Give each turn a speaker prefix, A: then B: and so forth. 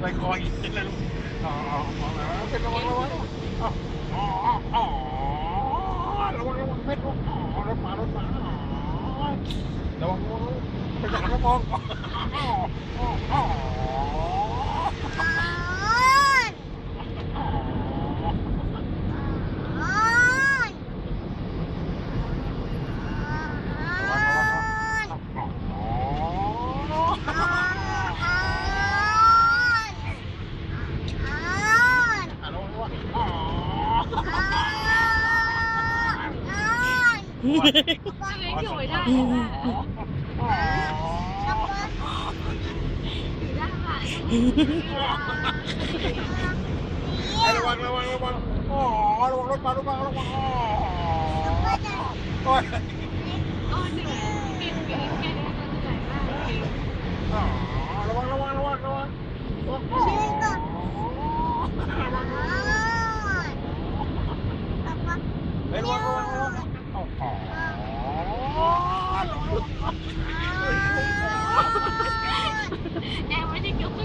A: ไปคอเห็นเลยลูกอ๋ออ๋อเป็นระวังระวังอ๋ออ๋ออ๋อระวังระวังเพชรอ๋อรถมารถมาระวังระวังไปจับกระปอง
B: เล็กอยู่ไม่ได้อยู่ได้ค่ะ
A: ระวังระวังระวังอ๋อระวังรถมาระวังรถมาโอ้ย
B: อ๋อหนึ่งปีนปีนแค่นี้มันเหนื่อยมากจริง
A: อ๋อระวังระวังระวังระวังเฮ้ยระวังระวังระวัง อ๋อ